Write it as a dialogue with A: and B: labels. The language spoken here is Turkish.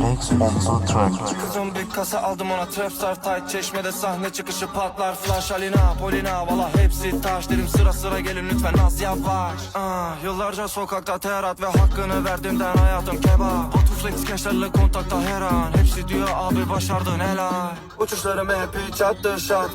A: Expensive Trend.
B: Kızım bir kasa aldım ona. Trapstar tight. Çeşmede sahne çıkışı patlar. Flash Alina Polina Valla hepsi taş. Derim sıra sıra gelin lütfen. Az yavaş. Ah, Yıllarca sokakta terat Ve hakkını verdiğimden hayatım kebap. Otuflex gençlerle kontakta her an. Hepsi diyor abi başardın helal. Uçuşlarım hep hiç attı şat